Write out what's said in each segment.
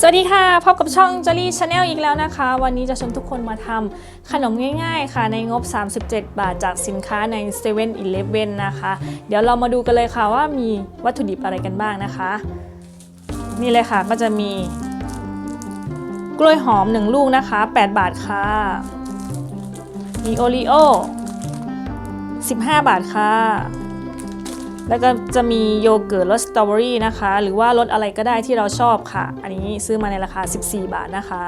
สวัสดีค่ะ พบกับช่อง j o l l y Channel อีกแล้วนะคะ วันนี้จะชวนทุกคนมาทำขนมง่ายๆค่ะ ในงบ 37 บาทจากสินค้าใน7 e เ e ่ e อนะคะ เดี๋ยวเรามาดูกันเลยค่ะว่ามีวัตถุดิบอะไรกันบ้างนะคะ นี่เลยค่ะก็จะมี กล้วยหอม 1 ลูกนะคะ 8 บาทค่ะ มีโอรีโอ 15 บาทค่ะ แล้วก็จะมีโยเกิร์ตรสสตรอเบอรี่นะคะ หรือว่ารสอะไรก็ได้ที่เราชอบค่ะ อันนี้ซื้อมาในราคา 14 บาทนะคะ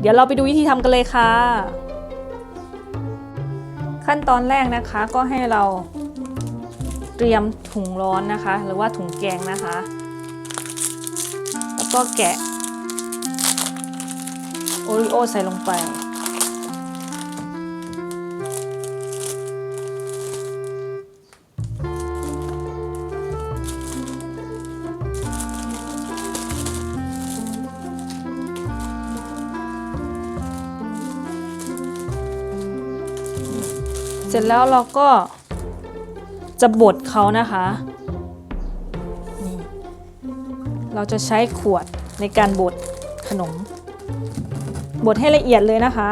เดี๋ยวเราไปดูวิธีทำกันเลยค่ะ ขั้นตอนแรกนะคะก็ให้เราเตรียมถุงร้อนนะคะ หรือว่าถุงแกงนะคะ แล้วก็แกะโอริโอใส่ลงไป เสร็จแล้วเราก็จะบดเขานะคะนี่เราจะใช้ขวดในการบดขนม บดให้ละเอียดเลยนะคะ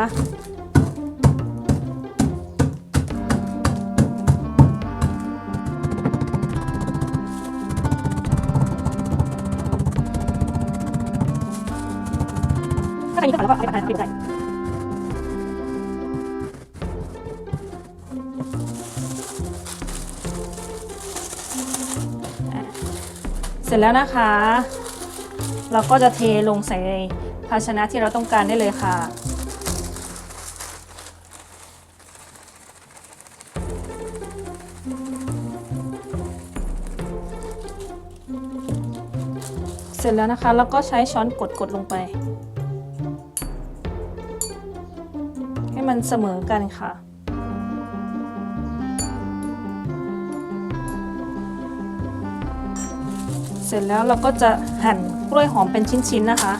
ถ้าอันนี้ก็แล้วก็เอาไปทานได้ สร็จแล้วนะคะ เราก็จะเทลงใส่ในภาชนะที่เราต้องการได้เลยค่ะ เสร็จแล้วนะคะ แล้วก็ใช้ช้อนกดกดลงไป ให้มันเสมอกันค่ะ เสร็จแล้วเราก็จะหั่นกล้วยหอมเป็นชิ้นๆนะคะ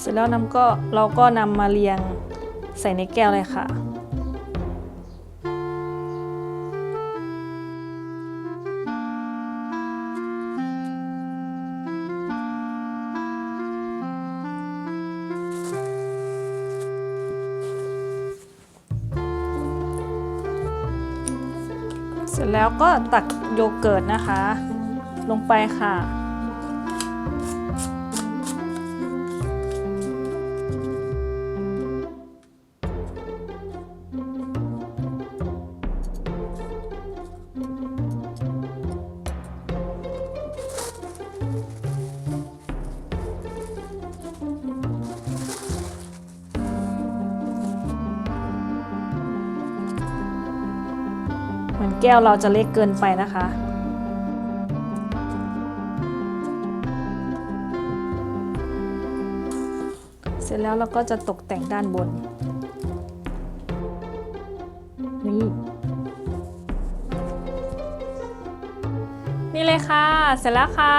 เสร็จแล้วน้ำก็เราก็นำมาเรียงใส่ในแก้วเลยค่ะ ร็จแล้วก็ตักโยเกิร์ตนะคะ ลงไปค่ะ เหมือนแก้วเราจะเล็กเกินไปนะคะ เสร็จแล้วเราก็จะตกแต่งด้านบน นี่นี่เลยค่ะ เสร็จแล้วค่ะ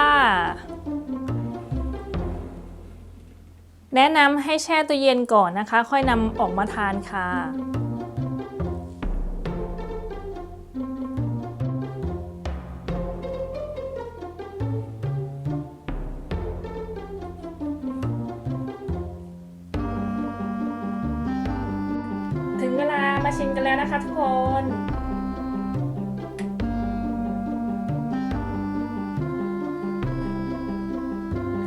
แนะนำให้แช่ตู้เย็นก่อนนะคะ ค่อยนำออกมาทานค่ะ ชิมกันแล้วนะคะทุกคน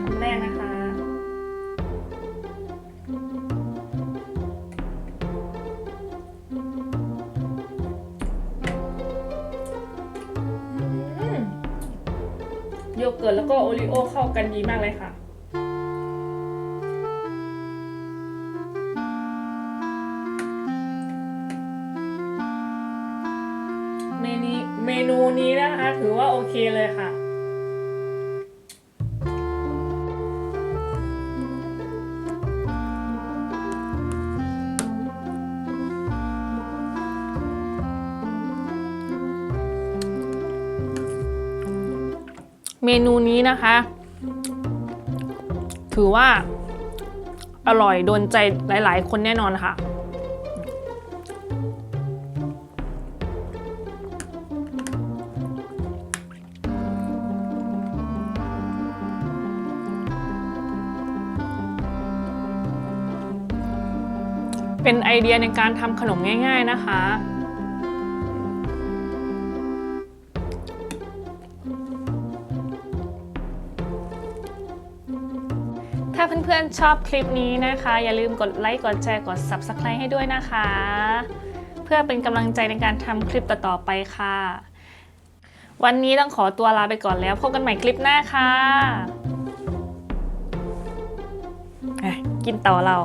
คำแรกนะคะโยเกิร์ตแล้วก็โอริโอเข้ากันดีมากเลยค่ะ เมนูเมนูนี้นะคะ ถือว่าโอเคเลยค่ะ เมนูนี้นะคะ ถือว่าอร่อยโดนใจหลาย ๆ คนแน่นอนค่ะ เป็นไอเดียในการทำขนมง่าย ๆนะคะ ถ้าเพื่อนๆชอบคลิปนี้นะคะ อย่าลืมกดไลค์ กดแชร์ กด Subscribe ให้ด้วยนะคะ เพื่อเป็นกำลังใจในการทำคลิปต่อๆไปค่ะ วันนี้ต้องขอตัวลาไปก่อนแล้ว พบกันใหม่คลิปหน้าค่ะอะกินต่อเรา